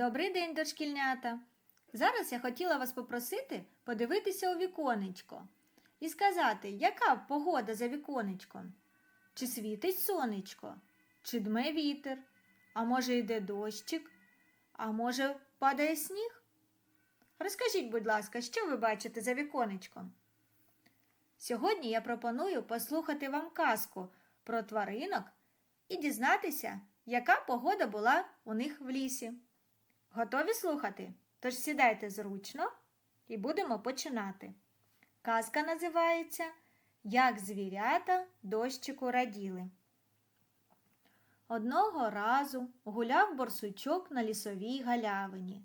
Добрий день, дошкільнята! Зараз я хотіла вас попросити подивитися у віконечко і сказати, яка погода за віконечком? Чи світить сонечко, чи дме вітер, а може йде дощик, а може падає сніг? Розкажіть, будь ласка, що ви бачите за віконечком? Сьогодні я пропоную послухати вам казку про тваринок і дізнатися, яка погода була у них в лісі. Готові слухати? Тож сідайте зручно і будемо починати. Казка називається Як звірята дощику раділи. Одного разу гуляв борсучок на лісовій галявині,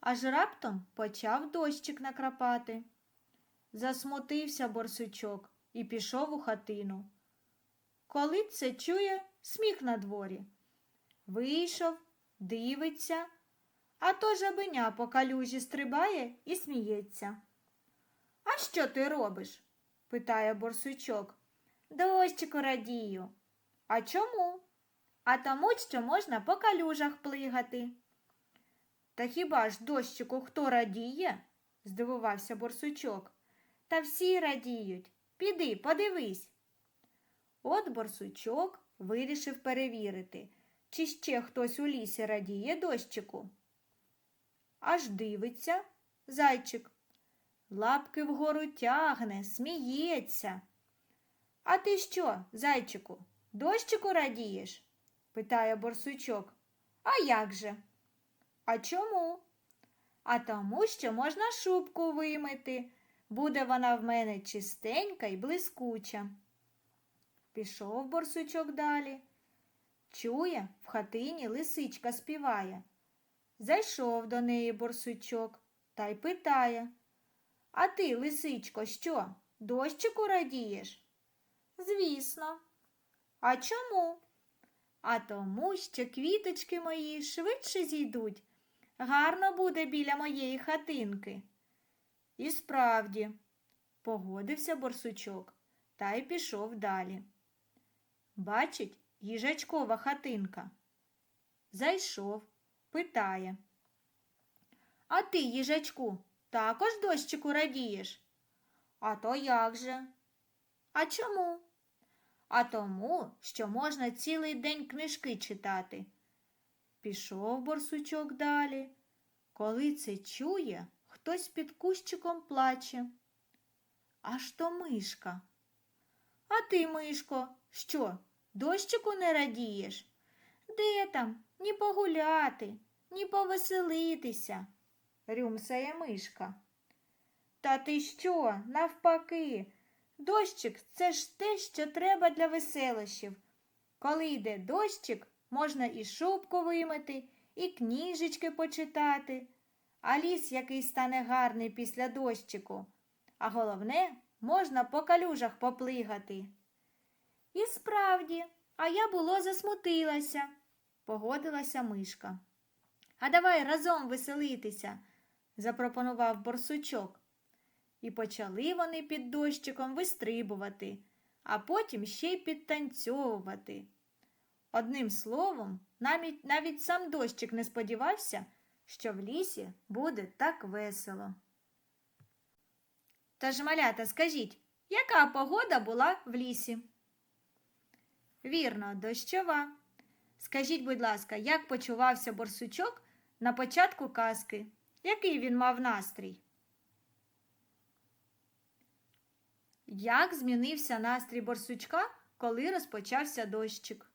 аж раптом почав дощик накрапати. Засмутився борсучок і пішов у хатину. Коли це чує сміх на дворі. Вийшов, дивиться, а то жабеня по калюжі стрибає і сміється. А що ти робиш? питає борсучок. Дощику радію. А чому? А тому, що можна по калюжах плигати. Та хіба ж дощику хто радіє? здивувався борсучок. Та всі радіють. Піди, подивись. От борсучок вирішив перевірити, чи ще хтось у лісі радіє дощику. Аж дивиться зайчик. Лапки вгору тягне, сміється. А ти що, зайчику, дощику радієш? питає борсучок. А як же? А чому? А тому, що можна шубку вимити. Буде вона в мене чистенька і блискуча. Пішов борсучок далі. Чує, в хатині лисичка співає. Зайшов до неї борсучок та й питає. А ти, лисичко, що, дощику радієш? Звісно. А чому? А тому, що квіточки мої швидше зійдуть. Гарно буде біля моєї хатинки. І справді, погодився борсучок та й пішов далі. Бачить, їжачкова хатинка. Зайшов, питає. А ти, їжачку, також дощику радієш? А то як же? А чому? А тому, що можна цілий день книжки читати. Пішов борсучок далі. Коли це чує, хтось під кущиком плаче. Аж то мишка. А ти, мишко, що, дощику не радієш? Де там? Ні погуляти, ні повеселитися, рюмсає мишка. Та ти що, навпаки, дощик це ж те, що треба для веселощів. Коли йде дощик, можна і шубку вимити, і кніжечки почитати, а ліс який стане гарний після дощику. А головне, можна по калюжах поплигати. І справді, а я було засмутилася, погодилася мишка. А давай разом веселитися, запропонував борсучок. І почали вони під дощиком вистрибувати, а потім ще й підтанцьовувати. Одним словом, навіть, навіть сам дощик не сподівався, що в лісі буде так весело. Тож, малята, скажіть, яка погода була в лісі? Вірно, дощова. Скажіть, будь ласка, як почувався борсучок на початку казки? Який він мав настрій? Як змінився настрій борсучка, коли розпочався дощик?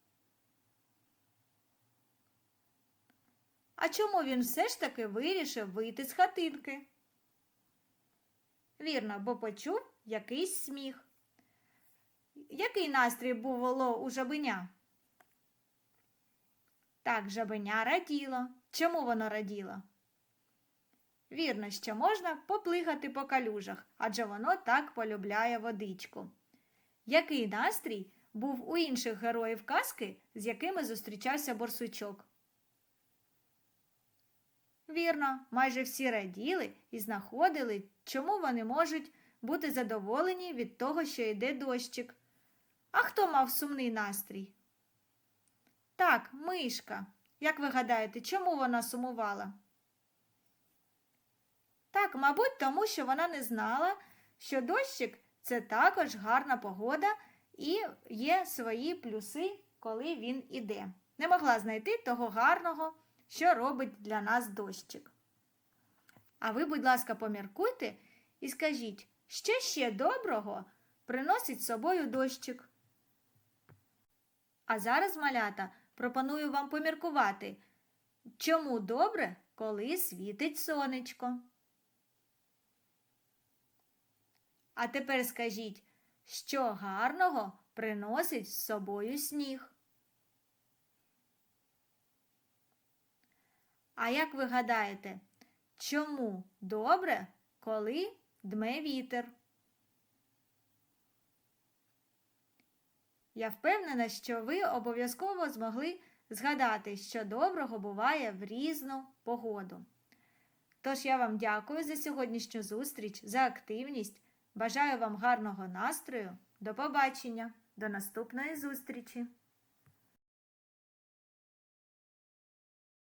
А чому він все ж таки вирішив вийти з хатинки? Вірно, бо почув якийсь сміх. Який настрій було у жабеня? Так, жабеня раділо. Чому воно раділо? Вірно, що можна поплигати по калюжах, адже воно так полюбляє водичку. Який настрій був у інших героїв казки, з якими зустрічався борсучок? Вірно, майже всі раділи і знаходили, чому вони можуть бути задоволені від того, що йде дощик. А хто мав сумний настрій? Так, мишка. Як ви гадаєте, чому вона сумувала? Так, мабуть, тому що вона не знала, що дощик це також гарна погода і є свої плюси, коли він іде. Не могла знайти того гарного, що робить для нас дощик. А ви, будь ласка, поміркуйте і скажіть, що ще доброго приносить з собою дощик. А зараз, малята, пропоную вам поміркувати, чому добре, коли світить сонечко. А тепер скажіть, що гарного приносить з собою сніг. А як ви гадаєте, чому добре, коли дме вітер? Я впевнена, що ви обов'язково змогли згадати, що доброго буває в різну погоду. Тож я вам дякую за сьогоднішню зустріч, за активність. Бажаю вам гарного настрою. До побачення, до наступної зустрічі!